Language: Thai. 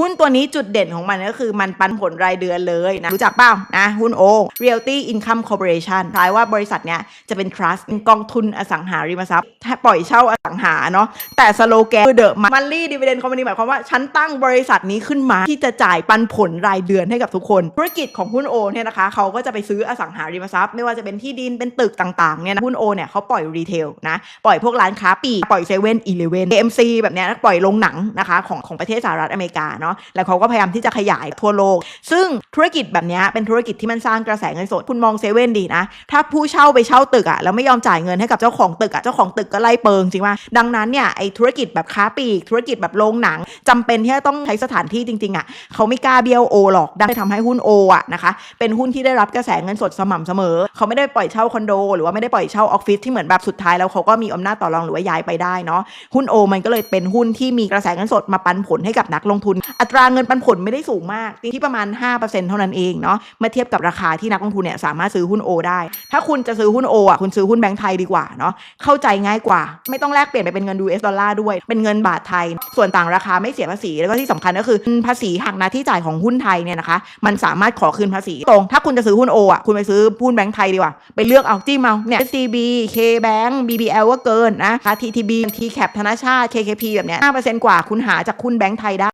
หุ้นตัวนี้จุดเด่นของมันก็คือมันปันผลรายเดือนเลยนะรู้จักเปล่านะหุ้นโอ Realty Income Corporation คล้ายว่าบริษัทเนี้ยจะเป็น trust เป็นกองทุนอสังหาริมทรัพย์ปล่อยเช่าอสังหาเนาะแต่สโลแกนคือ The Monthly Dividend Company หมายความว่าฉันตั้งบริษัทนี้ขึ้นมาที่จะจ่ายปันผลรายเดือนให้กับทุกคน ธุรกิจของหุ้นโอเนี่ยนะคะเขาก็จะไปซื้ออสังหาริมทรัพย์ ไม่ว่าจะเป็นที่ดินเป็นตึกต่างๆเนี่ยนะหุ้นโอเนี่ยเขาปล่อยรีเทลนะปล่อยพวกร้านค้าปีปล่อยเซเว่นอีเลเว่น AMC แบบเนี้ยปล่อยโรงหนังนะคะของของประเทศสหรัฐอเมริกาเนาะแล้วเขาก็พยายามที่จะขยายทั่วโลก ซึ่งธุรกิจแบบนี้เป็นธุรกิจที่มันสร้างกระแสเงินสดคุณมองเซเว่นดีนะ ถ้าผู้เช่าไปเช่าตึกอะแล้วไม่ยอมจ่ายเงินให้กับเจ้าของตึกอะเจ้าของตึกก็ไล่เปิงจริงว่าดังนั้นเนี่ยไอธุรกิจแบบค้าปลีกธุรกิจแบบโรงหนังจำเป็นที่จะต้องใช้สถานที่จริงๆอะเขาไม่กล้าเบี้ยวโอหรอกดังนั้นทำให้หุ้นโออะนะคะเป็นหุ้นที่ได้รับกระแสเงินสดสม่ำเสมอ เขาไม่ได้ปล่อยเช่าคอนโด หรือว่าไม่ได้ปล่อยเช่าออฟฟิศที่เหมือนแบบสุดท้ายแล้วเขาก็มีอำนาจต่อรองหรือว่าย้ายไปได้เนาะหุ้นโอมันก็เลยเป็นหุ้นที่มีกระแสเงินสดมาปันผลให้กับนักลงทุนอัตราเงินปันผลไม่ได้สูงมากที่ประมาณ 5%เท่านั้นเองเนาะเมื่อเทียบกับราคาที่นักลงทุนเนี่ยสามารถซื้อหุ้นโอได้ ถ้าคุณจะซื้อหุ้นโออะคุณซื้อหุ้นแบงก์ไทยดีกว่าเนาะเข้าใจง่ายกว่า ไม่ต้องแลกเปลี่ยนไปเป็นเงิน US ดอลลาร์ด้วยเป็นเงินบาทไทย ส่วนต่างราคาไม่เสียภาษีแล้วก็ที่สำคัญก็คือภาษีหักหน้าที่จ่ายของหุ้นไทยเนี่ยนะคะมันสามารถขอคืนภาษีตรง ถ้าคุณจะซื้อหุ้นโออะคุณไปซื้อหุ้นแบงก์ไทยดีกว่าไปเลือกเอาจิ้มเอาเนี่ย SCB KBank BBL ก็เกินนะคะ TTB TCAP ธนาชาติ KKP แบบเนี้ย5%กว่าคุณหาจากหุ้นแบงก์ไทยได้